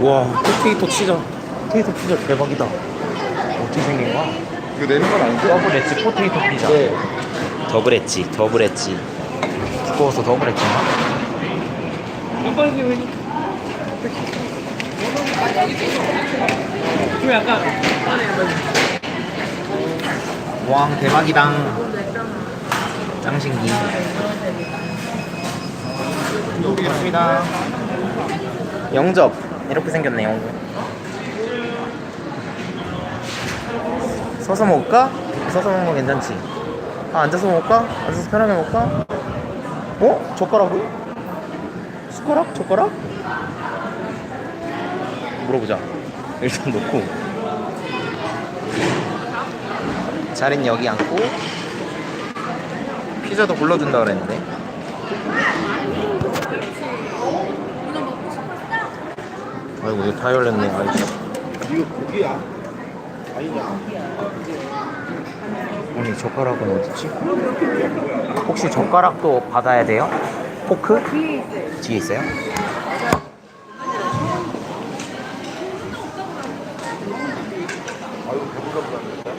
와 포테이토 치즈 포테이토 피자 대박이다 어떻게 생긴 거야? 이거 내는 건 아니죠? 더블 엣지 포테이토 피자 네. 더블 엣지 더블 엣지 두꺼워서 더블 엣지인가? 왕 대박이당 짱신기 좋습니다 영접 이렇게 생겼네요 서서 먹을까? 서서 먹는 거 괜찮지? 아 앉아서 먹을까? 앉아서 편하게 먹을까? 어? 젓가락을? 숟가락? 젓가락? 물어보자 일단 놓고 자린 여기 앉고 피자도 불러준다 그랬는데 아이고 이거 다 열렸네 아이씨 이거 고기야? 아니냐? 아니 젓가락은 어딨지? 혹시 젓가락도 받아야 돼요? 포크? 뒤에 있어요. 아유 배불러 그러는데.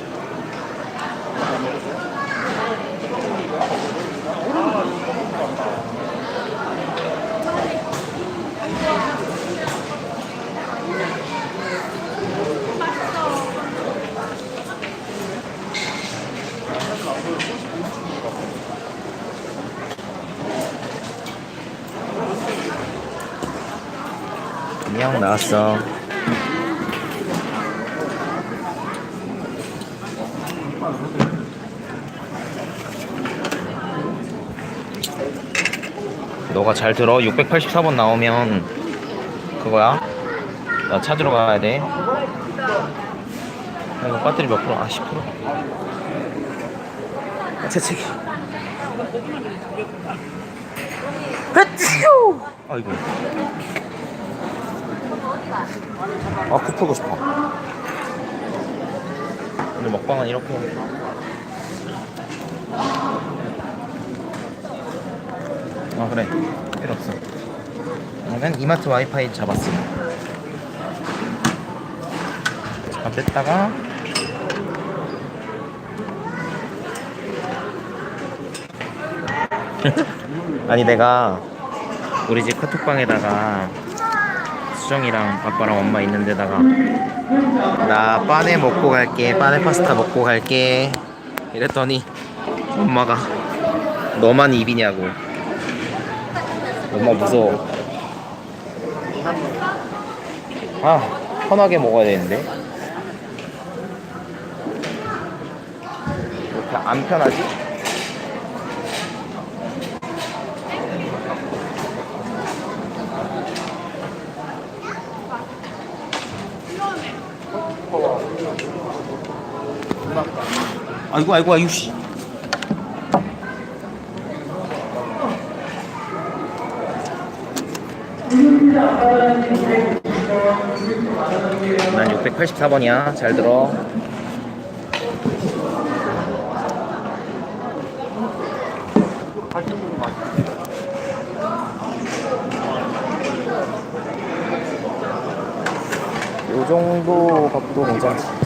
안녕 나왔어. 너가 잘 들어. 684번 나오면 그거야. 나 찾으러 가야 돼. 아, 이거 배터리 몇 프로? 아 10%. 아, 재채기. 흐쭈! 아이고. 아, 코 풀고 싶어. 오늘 먹방은 이렇게. 아, 그래. 필요 없어. 그러면 이마트 와이파이 잡았어. 잠깐 뺐다가. 아니, 내가 우리 집 카톡방에다가 수정이랑 아빠랑 엄마 있는 데다가 나 빠네 먹고 갈게 빠네 파스타 먹고 갈게 이랬더니 엄마가 너만 입이냐고. 엄마 무서워. 아 편하게 먹어야 되는데. 왜 이렇게 안 편하지? 아이고 아이고 아이고 씨. 난 684번이야. 잘 들어. 요 정도 값도 괜찮지.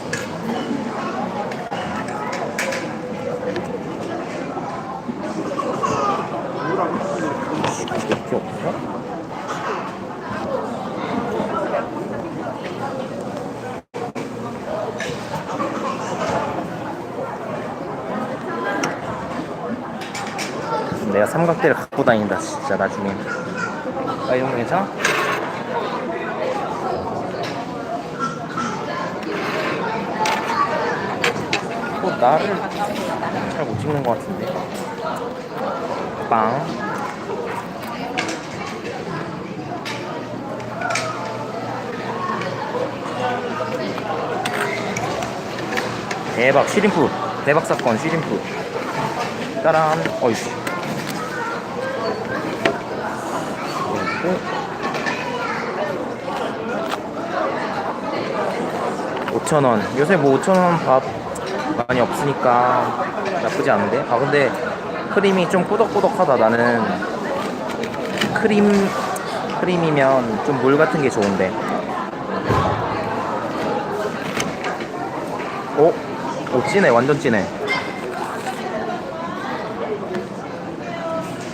내가 삼각대를 갖고 다닌다 진짜 나중에. 아 이런 거 괜찮아? 또 나를 잘 못 찍는 것 같은데. 빵. 대박 시림프. 대박 사건 시림프. 따란. 어이씨 5천원 요새 뭐 5천원 밥 많이 없으니까 나쁘지 않은데 아 근데 크림이 좀 꾸덕꾸덕하다 나는 크림 크림이면 좀 물 같은 게 좋은데. 오, 오 진해, 완전 진해.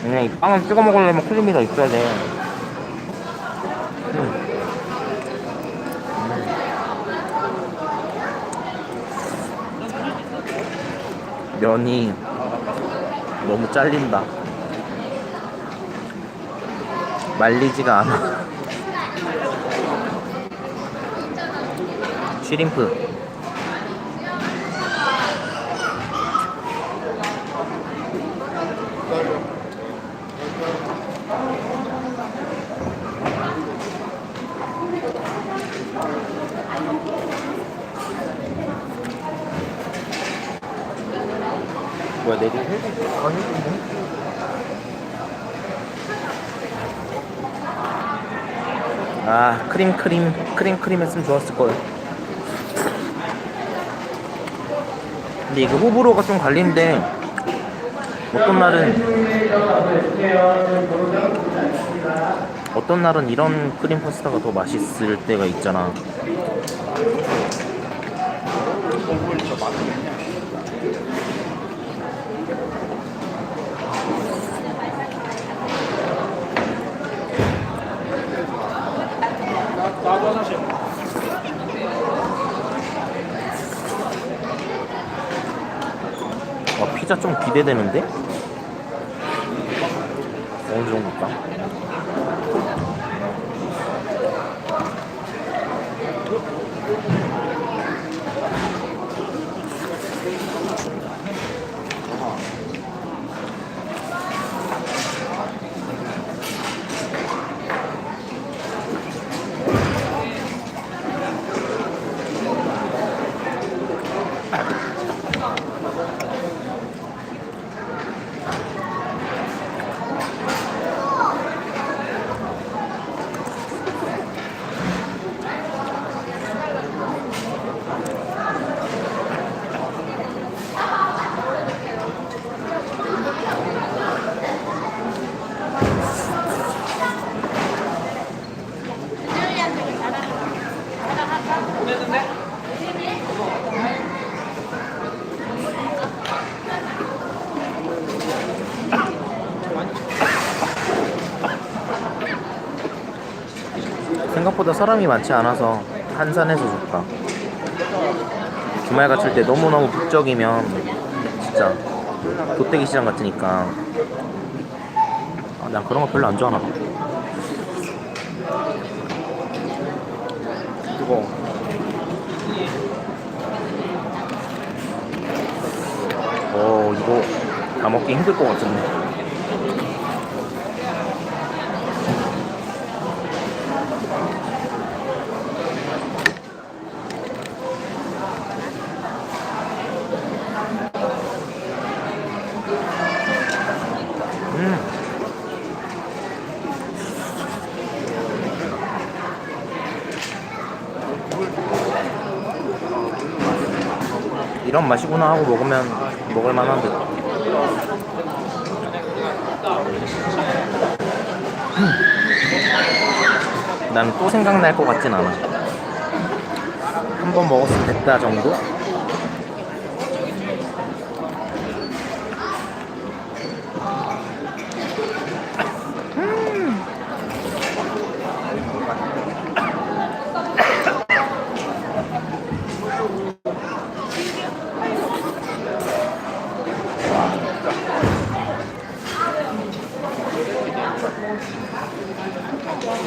그냥 이 빵을 찍어 먹으려면 크림이 더 있어야 돼. 면이 너무 잘린다. 말리지가 않아. 쉬림프. 뭐야 내리 아니 아 크림 크림 크림 크림 했으면 좋았을 걸. 근데 이게 호불호가 좀 갈린데 어떤 날은 어떤 날은 이런 크림 파스타가 더 맛있을 때가 있잖아. 와 피자 좀 기대되는데? 어느 정도일까? 생각보다 사람이 많지 않아서 한산해서 좋다. 주말 같을 때 너무너무 북적이면 진짜 돗대기 시장 같으니까 아, 난 그런 거 별로 안 좋아하나 봐. 뜨거. 어 이거 다 먹기 힘들 것 같은데. 음. 이런 맛이구나 하고 먹으면 먹을 만한 듯. 난또 생각날 것 같진 않아. 한 번 먹었으면 됐다 정도?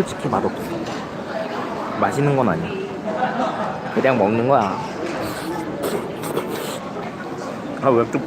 솔직히 맛없어. 맛있는 건 아니야. 그냥 먹는 거야. 아, 왜 또,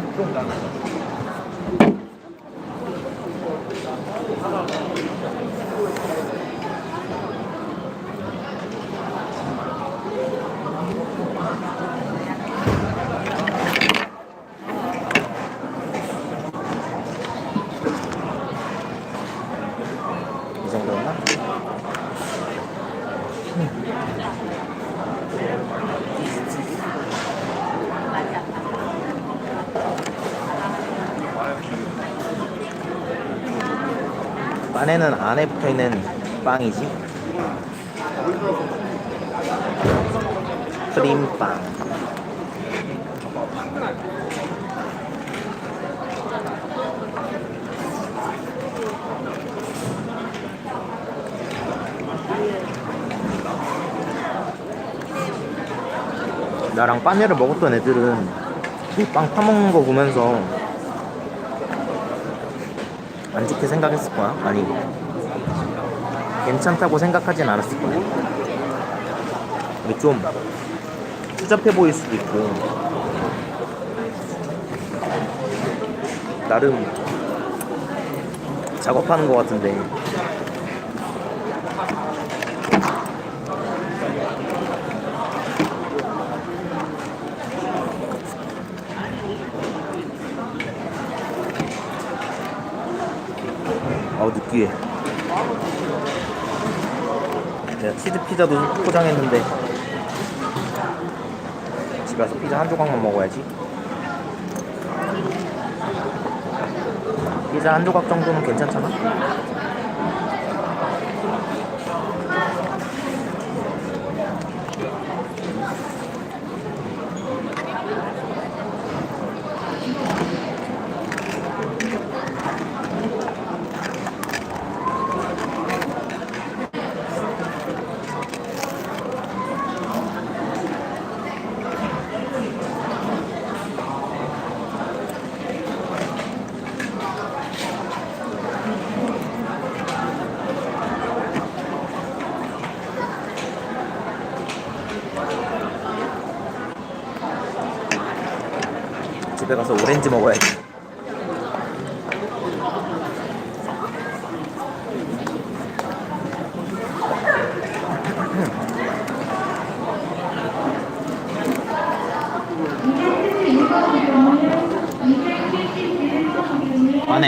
안에 붙어 있는 빵이지. 크림빵. 나랑 빠네를 먹었던 애들은 이 빵 파먹는 거 보면서 안 좋게 생각했을 거야. 아니 괜찮다고 생각하진 않았을 거야. 이게 좀 추잡해 보일 수도 있고 나름 작업하는 것 같은데 아우 느끼해 치즈 피자도 포장했는데 집에 가서 피자 한 조각만 먹어야지. 피자 한 조각 정도는 괜찮잖아 집에 가서 오렌지 먹어야지